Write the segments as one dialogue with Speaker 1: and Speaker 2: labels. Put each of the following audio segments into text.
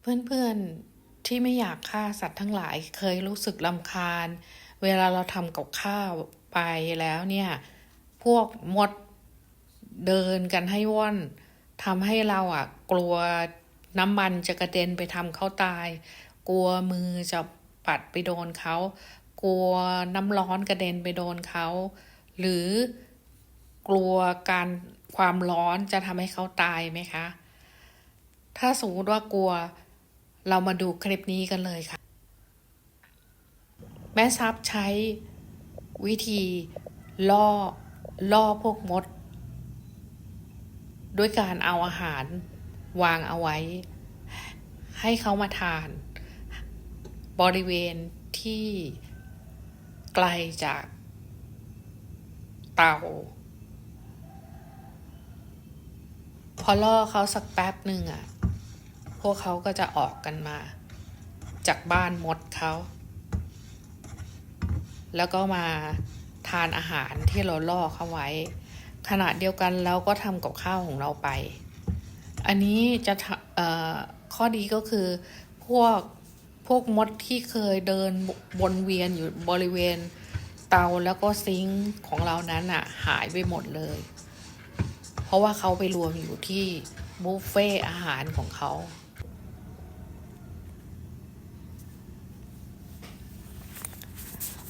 Speaker 1: เพื่อนๆที่ไม่อยากฆ่าสัตว์ทั้งหลายเคยรู้สึกลำคาญ เวลาเราทำกับข้าวไปแล้วเนี่ย พวกมดเดินกันให้ว่อนทำให้เราอะกลัวน้ำมันจะกระเด็นไปทำเขาตาย กลัวมือจะปัดไปโดนเขา กลัวน้ำร้อนกระเด็นไปโดนเขา หรือกลัวการความร้อนจะทำให้เขาตายไหมคะ ถ้าสมมติว่ากลัว เรามาดูคลิปนี้กันเลยค่ะ แม่ซับใช้วิธีล่อล่อพวกมด ด้วยการเอาอาหารวางเอาไว้ ให้เขามาทาน บริเวณที่ไกลจากเตาพอล่อเขาสักแป๊บหนึ่งอะ พวกเขาก็จะออกกันมา จากบ้านมดเขา แล้วก็มาทานอาหารที่เราล่อเขาไว้ ขณะเดียวกันเราก็ทำกับข้าวของเราไป อันนี้จะข้อดีก็คือพวกพวกมดที่เคยเดินวนเวียนอยู่บริเวณเตาแล้วก็ซิงค์ของเรานั้นอะหายไปหมดเลย เพราะว่าเขาไปรวมอยู่ที่บุฟเฟ่อาหารของเขา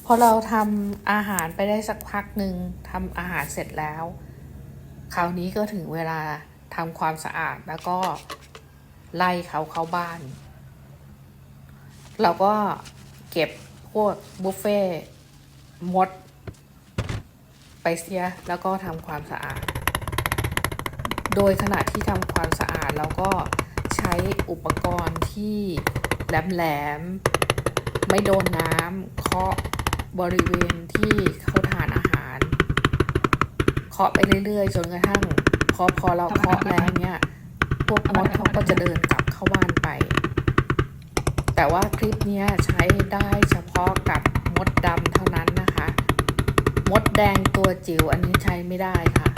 Speaker 1: พ อเราทำอาหารไปได้สักพักหนึ่งทำอาหารเสร็จแล้ว คราวนี้ก็ถึงเวลาทำความสะอาดแล้วก็ไล่เขาเข้าบ้าน เราก็เก็บพวกบุฟเฟ่มด ไปเสียแล้วก็ทำความสะอาด โดยขณะที่ทำความสะอาดเราก็ใช้อุปกรณ์ที่แหลมๆไม่โดนน้ำเคาะ บริเวณที่เขาทานอาหาร เคาะไปเรื่อยๆ จนกระทั่งพอพอเราเคาะแล้วเนี่ยพวกมดเขาก็จะเดินกลับเข้าบ้านไป แต่ว่าคลิปนี้ใช้ได้เฉพาะกับมดดำเท่านั้นนะคะ มดแดงตัวจิ๋วอันนี้ใช้ไม่ได้ค่ะ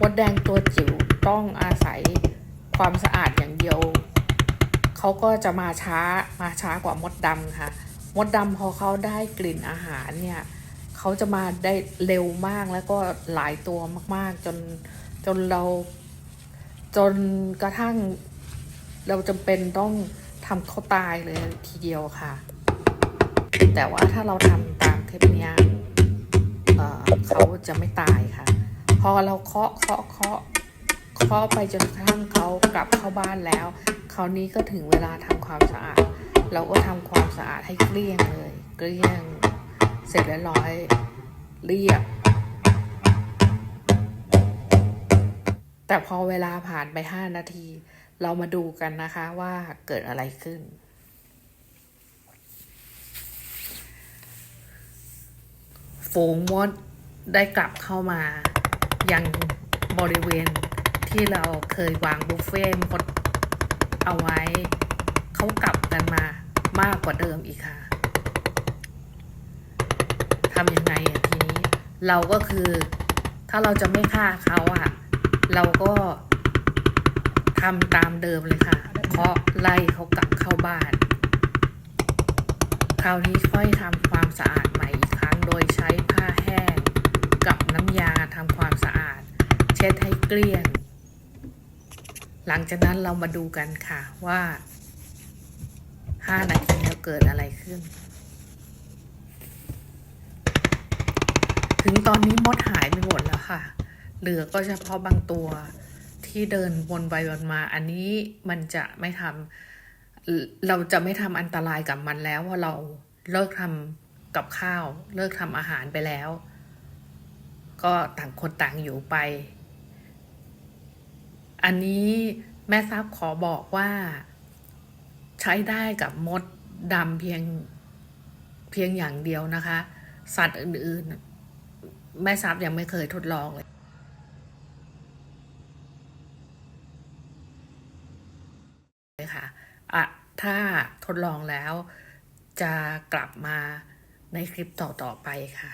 Speaker 1: มดแดงตัวจิ๋วต้องอาศัยความสะอาดอย่างเดียว เขาก็จะมาช้ามาช้ากว่ามดดำค่ะ มดดำพอเขาได้กลิ่นอาหารเนี่ยเขาจะมาได้เร็วมากแล้วก็หลายตัวมาก ๆ จนจนเราจนกระทั่งเราจำเป็นต้องทำเขาตายเลยทีเดียวค่ะ แต่ว่าถ้าเราทำตามคลิปเนี้ยเเขาจะไม่ตายค่ะ พอเราเคาะเคาะเคาะเคาะไปจนกระทั่งเขากลับเข้าบ้านแล้ว คราวนี้ก็ถึงเวลาทำความสะอาด เราก็ทำความสะอาดให้เกลี้ยงเลย เกลี้ยง เสร็จแล้วร้อยเรียบ แต่พอเวลาผ่านไปห้านาที เรามาดูกันนะคะว่าเกิดอะไรขึ้น ฝูงมดได้กลับเข้ามา ยังบริเวณที่เราเคยวางบุฟเฟ่ต์มดเอาไว้ เขากลับกันมา ว่าเดิมอีกค่ะทำยังไงอะทีนี้ เราก็คือ ถ้าเราจะไม่ฆ่าเขาอะเราก็ทำตามเดิมเลยค่ะ เคาะไล่เขากลับเข้าบ้าน คราวนี้ค่อยทำความสะอาดใหม่อีกครั้งโดยใช้ผ้าแห้ง กับน้ำยาทำความสะอาด เช็ดให้เกลี้ยง หลังจากนั้นเรามาดูกันค่ะว่า 5นาทีแล้วเกิดอะไรขึ้น ถึงตอนนี้มดหายไปหมดแล้วค่ะ เหลือก็เฉพาะบางตัวที่เดินวนไปวนมา อันนี้มันจะไม่ทำเราจะไม่ทำอันตรายกับมันแล้วเพราะเราเลิกทำกับข้าว เลิกทำอาหารไปแล้ว ก็ต่างคนต่างอยู่ไป อันนี้แม่ทราบขอบอกว่า ใช้ได้กับมดดำเพียงเพียงอย่างเดียวนะคะ สัตว์อื่นๆแม่ทราบยังไม่เคยทดลองเลยค่ะอะถ้าทดลองแล้วจะกลับมาในคลิปต่อ ๆ ไปค่ะ